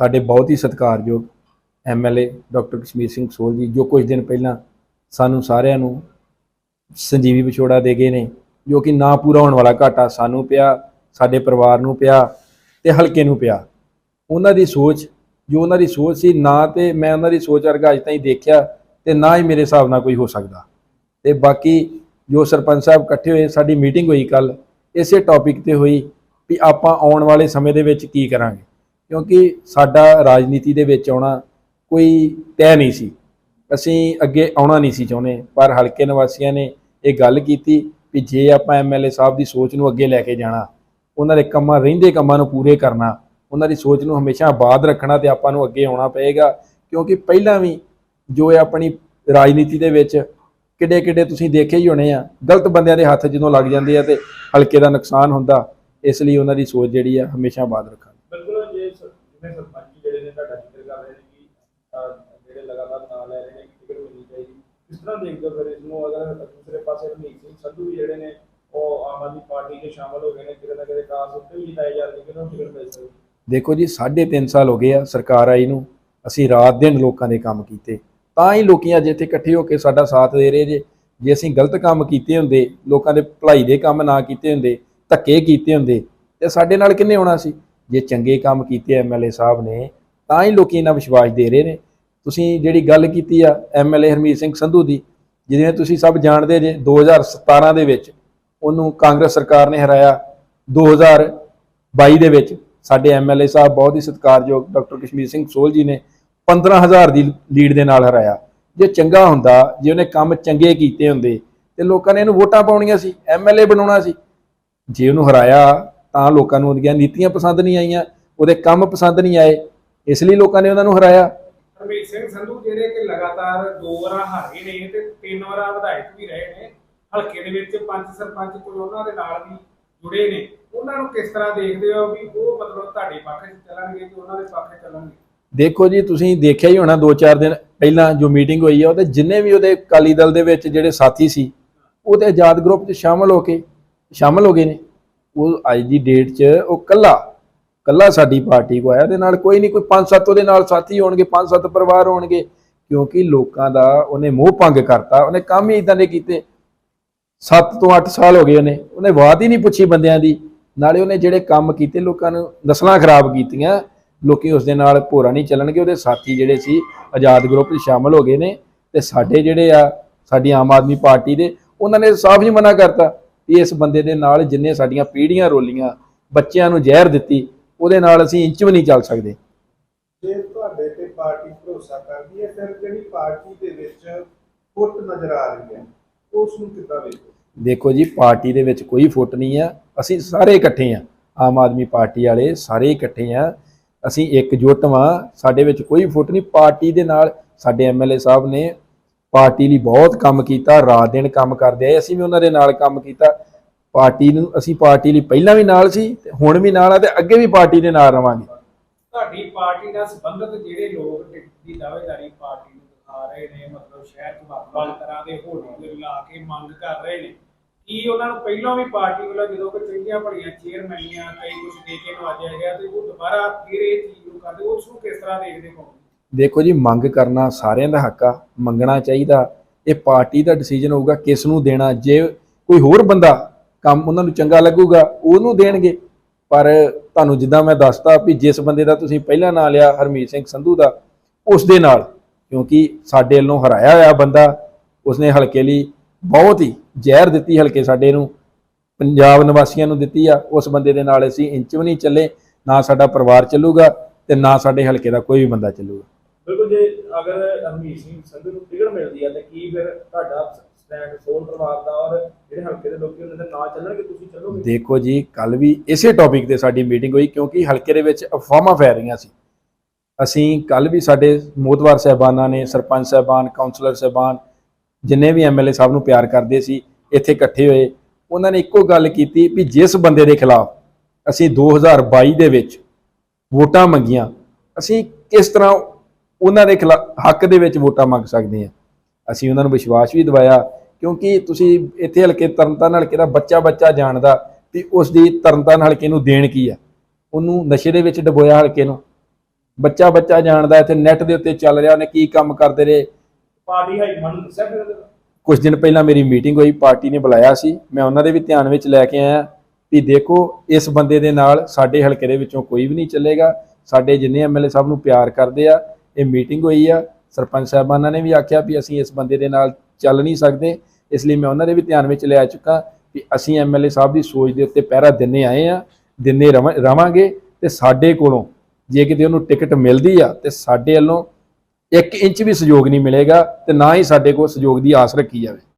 ਸਾਡੇ ਬਹੁਤ ਹੀ ਸਤਿਕਾਰਯੋਗ ਐਮਐਲਏ ਡਾਕਟਰ ਕਸ਼ਮੀਰ ਸਿੰਘ ਸੋਲ ਜੀ, ਜੋ ਕੁਝ ਦਿਨ ਪਹਿਲਾਂ ਸਾਨੂੰ ਸਾਰਿਆਂ ਨੂੰ ਸੰਜੀਵੀ ਵਿਛੋੜਾ ਦੇ ਗਏ ਨੇ, ਜੋ ਕਿ ਨਾ ਪੂਰਾ ਹੋਣ ਵਾਲਾ ਘਾਟਾ ਸਾਨੂੰ ਪਿਆ, ਸਾਡੇ ਪਰਿਵਾਰ ਨੂੰ ਪਿਆ ਤੇ ਹਲਕੇ ਨੂੰ ਪਿਆ। ਉਹਨਾਂ ਦੀ ਸੋਚ, ਜੋ ਉਹਨਾਂ ਦੀ ਸੋਚ ਸੀ, ਨਾ ਤੇ ਮੈਂ ਉਹਨਾਂ ਦੀ ਸੋਚ ਵਰਗਾ ਅਜ ਤਾਈਂ ਦੇਖਿਆ ਤੇ ਨਾ ਹੀ ਮੇਰੇ ਹਿਸਾਬ ਨਾਲ ਕੋਈ ਹੋ ਸਕਦਾ। ਤੇ ਬਾਕੀ ਜੋ ਸਰਪੰਚ ਸਾਹਿਬ ਇਕੱਠੇ ਹੋਏ, ਸਾਡੀ ਮੀਟਿੰਗ ਹੋਈ ਕੱਲ ਇਸੇ ਟੌਪਿਕ ਤੇ ਹੋਈ ਵੀ ਆਪਾਂ ਆਉਣ ਵਾਲੇ ਸਮੇਂ ਦੇ ਵਿੱਚ ਕੀ ਕਰਾਂਗੇ। ਕਿਉਂਕਿ ਸਾਡਾ ਰਾਜਨੀਤੀ ਦੇ ਵਿੱਚ ਆਉਣਾ ਕੋਈ ਤੈਅ ਨਹੀਂ ਸੀ। ਅਸੀਂ ਅੱਗੇ ਆਉਣਾ ਨਹੀਂ ਸੀ ਚਾਹੁੰਦੇ, ਪਰ ਹਲਕੇ ਨਿਵਾਸੀਆਂ ਨੇ ਇਹ ਗੱਲ ਕੀਤੀ ਵੀ ਜੇ ਆਪਾਂ ਐਮਐਲਏ ਸਾਹਿਬ ਦੀ ਸੋਚ ਨੂੰ ਅੱਗੇ ਲੈ ਕੇ ਜਾਣਾ, ਉਹਨਾਂ ਦੇ ਕੰਮਾਂ, ਰਹਿੰਦੇ ਕੰਮਾਂ ਨੂੰ ਪੂਰੇ ਕਰਨਾ, ਉਹਨਾਂ ਦੀ ਸੋਚ ਨੂੰ ਹਮੇਸ਼ਾ ਆਬਾਦ ਰੱਖਣਾ ਤੇ ਆਪਾਂ ਨੂੰ ਅੱਗੇ ਆਉਣਾ ਪਏਗਾ। ਕਿਉਂਕਿ ਪਹਿਲਾਂ ਵੀ ਜੋ ਇਹ ਆਪਣੀ ਰਾਜਨੀਤੀ ਦੇ ਵਿੱਚ ਕਿੱਡੇ ਕਿੱਡੇ ਤੁਸੀਂ ਦੇਖੇ ਹੀ ਹੋਣੇ ਆ, ਗਲਤ ਬੰਦਿਆਂ ਦੇ ਹੱਥ ਜਦੋਂ ਲੱਗ ਜਾਂਦੇ ਆ ਤੇ ਹਲਕੇ ਦਾ ਨੁਕਸਾਨ ਹੁੰਦਾ, ਇਸ ਲਈ ਉਹਨਾਂ ਦੀ ਸੋਚ ਜਿਹੜੀ ਆ ਹਮੇਸ਼ਾ ਆਬਾਦ ਰੱਖਾਂਗੇ। ਜਿਵੇਂ ਸਰਪੰਚ ਜੀ ਜਿਹੜੇ ਨੇ ਤੁਹਾਡਾ ਜ਼ਿਕਰ ਕਰ ਰਹੇ ਨੇ ਕਿ ਅਹ, ਜਿਹੜੇ ਲਗਾਤਾਰ ਨਾਂ ਲੈ ਰਹੇ ਨੇ ਕਿ ਟਿਕਟ ਮਿਲਣੀ ਚਾਹੀਦੀ। ਕਿਸ ਤਰ੍ਹਾਂ ਦੇਖਦੇ ਹੋ ਫਿਰ ਇਸ ਨੂੰ? ਅਗਰ ਦੂਸਰੇ ਪਾਸੇ ਰਮਨੀਤ ਸਿੰਘ ਸੰਧੂ ਵੀ ਜਿਹੜੇ ਨੇ ਉਹ ਆਮ ਆਦਮੀ ਪਾਰਟੀ 'ਚ ਸ਼ਾਮਲ ਹੋ ਗਏ ਨੇ ਕਿਤੇ ਨਾ ਕਿਤੇ ਕਾਸ ਉੱਤੇ ਵੀ ਜਿਤਾਏ ਜਾ ਰਹੇ ਨੇ ਕਿ ਉਹਨਾਂ ਨੂੰ ਟਿਕਟ ਮਿਲ ਸਕਦੀ? ਦੇਖੋ ਜੀ 3.5 ਸਾਲ ਹੋ ਗਏ ਆ ਸਰਕਾਰ ਆਈ ਨੂੰ ਅਸੀਂ ਰਾਤ ਦਿਨ ਲੋਕਾਂ ਦੇ ਕੰਮ ਕੀਤੇ। ਤਾਂ ਹੀ ਲੋਕੀ ਅੱਜ ਇੱਥੇ ਇਕੱਠੇ ਹੋ ਕੇ ਸਾਡਾ ਸਾਥ ਦੇ ਰਹੇ ਜੇ। ਜੇ ਅਸੀਂ ਗਲਤ ਕੰਮ ਕੀਤੇ ਹੁੰਦੇ ਲੋਕਾਂ ਦੇ ਭਲਾਈ ਦੇ ਕੰਮ ਨਾ ਕੀਤੇ ਹੁੰਦੇ ਧੱਕੇ ਕੀਤੇ ਹੁੰਦੇ ਤੇ ਸਾਡੇ ਨਾਲ ਕਿੰਨੇ ਹੋਣਾ ਸੀ? ਜੇ ਚੰਗੇ ਕੰਮ ਕੀਤੇ ਐਮਐਲਏ ਸਾਹਿਬ ਨੇ, ਤਾਂ ਹੀ ਲੋਕੀ ਇਹਨਾਂ ਵਿਸ਼ਵਾਸ ਦੇ ਰਹੇ ਨੇ। ਤੁਸੀਂ ਜਿਹੜੀ ਗੱਲ ਕੀਤੀ ਆ ਐਮਐਲਏ ਹਰਮੀਤ ਸਿੰਘ ਸੰਧੂ ਦੀ ਜਿਹਦੇ ਤੁਸੀਂ ਸਭ ਜਾਣਦੇ ਜੇ 2017 ਦੇ ਵਿੱਚ ਉਹਨੂੰ ਕਾਂਗਰਸ ਸਰਕਾਰ ਨੇ ਹਰਾਇਆ 2022 ਦੇ ਵਿੱਚ ਸਾਡੇ ਐਮਐਲਏ ਸਾਹਿਬ ਬਹੁਤ ਹੀ ਸਤਿਕਾਰਯੋਗ ਡਾਕਟਰ ਕਸ਼ਮੀਰ ਸਿੰਘ ਸੋਲ ਜੀ ਨੇ 15000 ਦੀ ਲੀਡ ਦੇ ਨਾਲ ਹਰਾਇਆ। ਜੇ ਚੰਗਾ ਹੁੰਦਾ, ਜੇ ਉਹਨੇ ਕੰਮ ਚੰਗੇ ਕੀਤੇ ਹੁੰਦੇ, ਤੇ ਲੋਕਾਂ ਨੇ ਇਹਨੂੰ ਵੋਟਾਂ ਪਾਉਣੀਆਂ ਸੀ ਐਮਐਲਏ ਬਣਾਉਣਾ ਸੀ। ਜੇ ਉਹਨੂੰ ਹਰਾਇਆ ਤਾਂ ਲੋਕਾਂ ਨੂੰ ਉਹਦੀਆਂ ਨੀਤੀਆਂ ਪਸੰਦ ਨਹੀਂ ਆਈਆਂ ਉਹਦੇ ਕੰਮ ਪਸੰਦ ਨਹੀਂ ਆਏ ਇਸ ਲਈ ਲੋਕਾਂ ਨੇ ਉਹਨਾਂ ਨੂੰ ਹਰਾਇਆ। ਹਰਮੀਤ ਸਿੰਘ ਸੰਧੂ ਜਿਹੜੇ ਕਿ ਲਗਾਤਾਰ ਦੋ ਵਾਰਾਂ ਹਾਰੇ ਨੇ ਤੇ ਤਿੰਨ ਵਾਰਾਂ ਵਿਧਾਇਕ ਵੀ ਰਹੇ ਨੇ ਹਲਕੇ ਦੇ ਵਿੱਚ ਪੰਜ ਸਰਪੰਚ ਕੋਈ ਉਹਨਾਂ ਦੇ ਨਾਲ ਵੀ ਜੁੜੇ ਨੇ। ਉਹਨਾਂ ਨੂੰ ਕਿਸ ਤਰ੍ਹਾਂ ਦੇਖਦੇ ਹੋ ਵੀ ਉਹ ਮਤਲਬ ਤੁਹਾਡੇ ਪੱਖ 'ਚ ਚੱਲਣਗੇ ਕਿ ਉਹਨਾਂ ਦੇ ਪੱਖ 'ਚ ਚੱਲਣਗੇ? ਦੇਖੋ ਜੀ ਤੁਸੀਂ ਦੇਖਿਆ ਹੀ ਹੋਣਾ 2-4 ਦਿਨ ਪਹਿਲਾਂ ਜੋ ਮੀਟਿੰਗ ਹੋਈ ਆ ਉਹਦੇ ਜਿੰਨੇ ਵੀ ਉਹਦੇ ਅਕਾਲੀ ਦਲ ਦੇ ਵਿੱਚ ਜਿਹੜੇ ਸਾਥੀ ਸੀ ਉਹਦੇ ਆਜ਼ਾਦ ਗਰੁੱਪ 'ਚ ਸ਼ਾਮਲ ਹੋ ਕੇ ਸ਼ਾਮਲ ਹੋ ਗਏ ਨੇ। ਉਹ ਅੱਜ ਦੀ ਡੇਟ 'ਚ ਉਹ ਕੱਲਾ ਕੱਲਾ ਸਾਡੀ ਪਾਰਟੀ ਕੋ ਆਇਆ, ਉਹਦੇ ਨਾਲ ਕੋਈ ਨਹੀਂ ਕੋਈ 5-7 ਉਹਦੇ ਨਾਲ ਸਾਥੀ ਹੋਣਗੇ 5-7 ਪਰਿਵਾਰ ਹੋਣਗੇ, ਕਿਉਂਕਿ ਲੋਕਾਂ ਦਾ ਉਹਨੇ ਮੋਹ ਭੰਗ ਕਰਤਾ, ਉਹਨੇ ਕੰਮ ਹੀ ਇਦਾਂ ਦੇ ਕੀਤੇ। 7 ਤੋਂ 8 ਸਾਲ ਹੋ ਗਏ ਉਹਨੇ ਉਹਨੇ ਬਾਤ ਹੀ ਨਹੀਂ ਪੁੱਛੀ ਬੰਦਿਆਂ ਦੀ। ਨਾਲੇ ਉਹਨੇ ਜਿਹੜੇ ਕੰਮ ਕੀਤੇ, ਲੋਕਾਂ ਨੂੰ ਨਸਲਾਂ ਖਰਾਬ ਕੀਤੀਆਂ, ਲੋਕੀ ਉਸ ਦੇ ਨਾਲ ਭੋਰਾ ਨਹੀਂ ਚੱਲਣਗੇ, ਉਹਦੇ ਸਾਥੀ ਜਿਹੜੇ ਸੀ, ਆਜ਼ਾਦ ਗਰੁੱਪ 'ਚ ਸ਼ਾਮਲ ਹੋ ਗਏ ਨੇ, ਤੇ ਸਾਡੇ ਜਿਹੜੇ ਆ, ਸਾਡੀ ਆਮ ਆਦਮੀ ਪਾਰਟੀ ਦੇ, ਉਹਨਾਂ ਨੇ ਸਾਫ਼ ਹੀ ਮਨਾ ਕਰਤਾ। ਇਸ ਬੰਦੇ ਦੇ ਨਾਲ ਜਿੰਨੇ ਸਾਡੀਆਂ ਪੀੜ੍ਹੀਆਂ ਰੋਲੀਆਂ ਬੱਚਿਆਂ ਨੂੰ ਜ਼ਹਿਰ ਦਿੱਤੀ ਉਹਦੇ ਨਾਲ ਅਸੀਂ ਇੰਚ ਵੀ ਨਹੀਂ ਚੱਲ ਸਕਦੇ। ਜੇ ਤੁਹਾਡੇ ਤੇ ਪਾਰਟੀ ਭਰੋਸਾ ਕਰਦੀ ਹੈ ਫਿਰ ਜਿਹੜੀ ਪਾਰਟੀ ਦੇ ਵਿੱਚ ਫੁੱਟ ਨਜ਼ਰ ਆ ਰਹੀ ਹੈ? ਉਸ ਨੂੰ ਕਿੱਦਾਂ ਵੇਖੋ ਦੇਖੋ ਜੀ ਪਾਰਟੀ ਦੇ ਵਿੱਚ ਕੋਈ ਫੁੱਟ ਨਹੀਂ ਆ ਅਸੀਂ ਸਾਰੇ ਇਕੱਠੇ ਆ ਆਮ ਆਦਮੀ ਪਾਰਟੀ ਵਾਲੇ ਸਾਰੇ ਇਕੱਠੇ ਆ ਅਸੀਂ ਇਕਜੁੱਟ ਵਾਂ। ਸਾਡੇ ਵਿੱਚ ਕੋਈ ਫੁੱਟ ਨਹੀਂ। ਪਾਰਟੀ ਦੇ ਨਾਲ ਸਾਡੇ ਐਮਐਲਏ ਸਾਹਿਬ ਨੇ ਪਾਰਟੀ ਲਈ ਬਹੁਤ ਕੰਮ ਕੀਤਾ, ਰਾਤ ਦਿਨ ਕੰਮ ਕਰਦੇ ਆਏ, ਅਸੀਂ ਵੀ ਉਹਨਾਂ ਦੇ ਨਾਲ ਕੰਮ ਕੀਤਾ। ਪਾਰਟੀ ਨੂੰ ਅਸੀਂ ਪਾਰਟੀ ਲਈ ਪਹਿਲਾਂ ਵੀ ਨਾਲ ਸੀ ਤੇ ਹੁਣ ਵੀ ਨਾਲ ਆ ਤੇ ਅੱਗੇ ਵੀ ਪਾਰਟੀ ਦੇ ਨਾਲ ਰਵਾਂਗੇ। ਤੁਹਾਡੀ ਪਾਰਟੀ ਨਾਲ ਸੰਬੰਧਿਤ ਜਿਹੜੇ ਲੋਕ ਦੀ ਦਾਅਵੇਦਾਰੀ ਪਾਰਟੀ ਨੂੰ ਦਿਖਾ ਰਹੇ ਨੇ, ਮਤਲਬ ਸ਼ਹਿਰ 'ਚ ਵੱਖ ਤਰ੍ਹਾਂ ਦੇ ਹੋਰਡਿੰਗ ਲਾ ਕੇ ਮੰਗ ਕਰ ਰਹੇ ਨੇ, ਕੀ ਉਹਨਾਂ ਨੂੰ ਪਹਿਲਾਂ ਵੀ ਪਾਰਟੀ ਵੱਲੋਂ ਜਦੋਂ ਕੋਈ ਚੰਗੀਆਂ ਭਲੀਆਂ ਚੇਅਰਮੈਨੀਆਂ ਕਈ ਕੁਝ ਦੇ ਕੇ ਨਵਾਜਿਆ ਗਿਆ ਤੇ ਉਹ ਦੁਬਾਰਾ ਫਿਰ ਇਹ ਚੀਜ਼ ਨੂੰ ਕਰਦੇ ਉਸ ਨੂੰ ਕਿਸ ਤਰ੍ਹਾਂ ਦੇਖਦੇ ਹੋ? ਦੇਖੋ ਜੀ, ਮੰਗ ਕਰਨਾ ਸਾਰਿਆਂ ਦਾ ਹੱਕ ਆ, ਮੰਗਣਾ ਚਾਹੀਦਾ। ਇਹ ਪਾਰਟੀ ਦਾ ਡਿਸੀਜਨ ਹੋਊਗਾ, ਕਿਸ ਨੂੰ ਦੇਣਾ। ਜੇ ਕੋਈ ਹੋਰ ਬੰਦਾ ਕੰਮ ਉਹਨਾਂ ਨੂੰ ਚੰਗਾ ਲੱਗੂਗਾ, ਉਹਨੂੰ ਦੇਣਗੇ। ਪਰ ਤੁਹਾਨੂੰ ਜਿੱਦਾਂ ਮੈਂ ਦੱਸਤਾ ਵੀ ਜਿਸ ਬੰਦੇ ਦਾ ਤੁਸੀਂ ਪਹਿਲਾਂ ਨਾਂ ਲਿਆ, ਹਰਮੀਤ ਸਿੰਘ ਸੰਧੂ ਦਾ, ਉਸ ਦੇ ਨਾਲ, ਕਿਉਂਕਿ ਸਾਡੇ ਵੱਲੋਂ ਹਰਾਇਆ ਹੋਇਆ ਬੰਦਾ, ਉਸਨੇ ਹਲਕੇ ਲਈ ਬਹੁਤ ਹੀ ਜ਼ਹਿਰ ਦਿੱਤੀ, ਹਲਕੇ ਸਾਡੇ ਨੂੰ, ਪੰਜਾਬ ਨਿਵਾਸੀਆਂ ਨੂੰ ਦਿੱਤੀ ਆ। ਉਸ ਬੰਦੇ ਦੇ ਨਾਲ ਅਸੀਂ ਇੰਚ ਵੀ ਨਹੀਂ ਚੱਲੇ, ਨਾ ਸਾਡਾ ਪਰਿਵਾਰ ਚੱਲੂਗਾ ਤੇ ਨਾ ਸਾਡੇ ਹਲਕੇ ਦਾ ਕੋਈ ਵੀ ਬੰਦਾ ਚੱਲੂਗਾ। ਬਿਲਕੁਲ ਜੇ ਅਗਰ ਹਰਮੀਤ ਸਿੰਘ ਸੰਧੂ ਨੂੰ ਟਿਕਟ ਮਿਲਦੀ ਹੈ ਤੇ ਕੀ ਫਿਰ ਤੁਹਾਡਾ ਸਟੈਂਡ ਸੋਲ ਪਰਿਵਾਰ ਦਾ ਔਰ ਜਿਹੜੇ ਹਲਕੇ ਦੇ ਲੋਕੀ ਉਹਨਾਂ ਦੇ ਨਾਂ ਚੱਲਣਗੇ, ਤੁਸੀਂ ਚੱਲੋਗੇ? ਦੇਖੋ ਜੀ ਕੱਲ ਵੀ ਇਸੇ ਟੌਪਿਕ ਤੇ ਸਾਡੀ ਮੀਟਿੰਗ ਹੋਈ ਕਿਉਂਕਿ ਹਲਕੇ ਦੇ ਵਿੱਚ ਅਫਵਾਹਾਂ ਫੈਲ ਰਹੀਆਂ ਸੀ। ਅਸੀਂ ਕੱਲ ਵੀ ਸਾਡੇ ਮੋਦਵਾਰ ਸਹਿਬਾਨਾਂ ਨੇ, ਸਰਪੰਚ ਸਹਿਬਾਨ ਕਾਉਂਸਲਰ ਸਹਿਬਾਨ, ਜਿੰਨੇ ਵੀ ਐਮਐਲਏ ਸਾਹਿਬ ਨੂੰ ਪਿਆਰ ਕਰਦੇ ਸੀ, ਇੱਥੇ ਇਕੱਠੇ ਹੋਏ। ਉਹਨਾਂ ਨੇ ਇੱਕੋ ਗੱਲ ਕੀਤੀ ਵੀ ਜਿਸ ਬੰਦੇ ਦੇ ਖਿਲਾਫ ਅਸੀਂ 2022 ਦੇ ਵਿੱਚ ਵੋਟਾਂ ਮੰਗੀਆਂ, ਅਸੀਂ ਕਿਸ ਤਰ੍ਹਾਂ ਉਹਨਾਂ ਦੇ ਹੱਕ ਦੇ ਵਿੱਚ ਵੋਟਾਂ ਮੰਗ ਸਕਦੇ ਹਾਂ। ਅਸੀਂ ਉਹਨਾਂ ਨੂੰ ਵਿਸ਼ਵਾਸ ਵੀ ਦਿਵਾਇਆ ਕਿਉਂਕਿ ਤੁਸੀਂ ਇੱਥੇ ਹਲਕੇ ਤਰਨਤਾਰਨ ਹਲਕੇ ਦਾ ਬੱਚਾ ਬੱਚਾ ਜਾਣਦਾ ਵੀ ਉਸ ਦੀ ਤਰਨਤਾਰਨ ਹਲਕੇ ਨੂੰ ਦੇਣ ਕੀ ਆ? ਉਹਨੂੰ ਨਸ਼ੇ ਦੇ ਵਿੱਚ ਡਬੋਇਆ ਹਲਕੇ ਨੂੰ। ਬੱਚਾ ਬੱਚਾ ਜਾਣਦਾ ਇੱਥੇ ਨੈਟ ਦੇ ਉੱਤੇ ਚੱਲ ਰਿਹਾ ਉਹਨੇ ਕੀ ਕੰਮ ਕਰਦੇ ਰਹੇ। ਪਾਰਟੀ ਹਾਈ ਕਮਾਂਡ ਨੂੰ ਦੱਸਿਆ ਫਿਰ? ਕੁਝ ਦਿਨ ਪਹਿਲਾਂ ਮੇਰੀ ਮੀਟਿੰਗ ਹੋਈ ਪਾਰਟੀ ਨੇ ਬੁਲਾਇਆ ਸੀ। ਮੈਂ ਉਹਨਾਂ ਦੇ ਵੀ ਧਿਆਨ ਵਿੱਚ ਲੈ ਕੇ ਆਇਆ ਵੀ ਦੇਖੋ ਇਸ ਬੰਦੇ ਦੇ ਨਾਲ ਸਾਡੇ ਹਲਕੇ ਦੇ ਵਿੱਚੋਂ ਕੋਈ ਵੀ ਨਹੀਂ ਚੱਲੇਗਾ। ਸਾਡੇ ਜਿੰਨੇ ਐਮਐਲਏ ਸਾਹਿਬ ਨੂੰ ਪਿਆਰ ਕਰਦੇ ਆ ਇਹ ਮੀਟਿੰਗ ਹੋਈ ਆ। ਸਰਪੰਚ ਸਾਹਿਬਾਨਾਂ ਨੇ ਵੀ ਆਖਿਆ ਵੀ ਅਸੀਂ ਇਸ ਬੰਦੇ ਦੇ ਨਾਲ ਚੱਲ ਨਹੀਂ ਸਕਦੇ। ਇਸ ਲਈ ਮੈਂ ਉਹਨਾਂ ਦੇ ਵੀ ਧਿਆਨ ਵਿੱਚ ਲਿਆ ਚੁੱਕਾ ਕਿ ਅਸੀਂ ਐਮਐਲਏ ਸਾਹਿਬ ਦੀ ਸੋਚ ਦੇ ਉੱਤੇ ਪਹਿਰਾ ਦਿੰਨੇ ਆਏ ਆ, ਦਿੰਨੇ ਰਵਾਂ- ਰਵਾਂਗੇ ਤੇ ਸਾਡੇ ਕੋਲੋਂ ਜੇ ਕਿਤੇ ਉਹਨੂੰ ਟਿਕਟ ਮਿਲਦੀ ਆ ਤੇ ਸਾਡੇ ਵੱਲੋਂ 1 ਇੰਚ ਵੀ ਸਹਿਯੋਗ ਨਹੀਂ ਮਿਲੇਗਾ ਤੇ ਨਾ ਹੀ ਸਾਡੇ ਕੋਲ ਸਹਿਯੋਗ ਦੀ ਆਸ ਰੱਖੀ ਜਾਵੇ।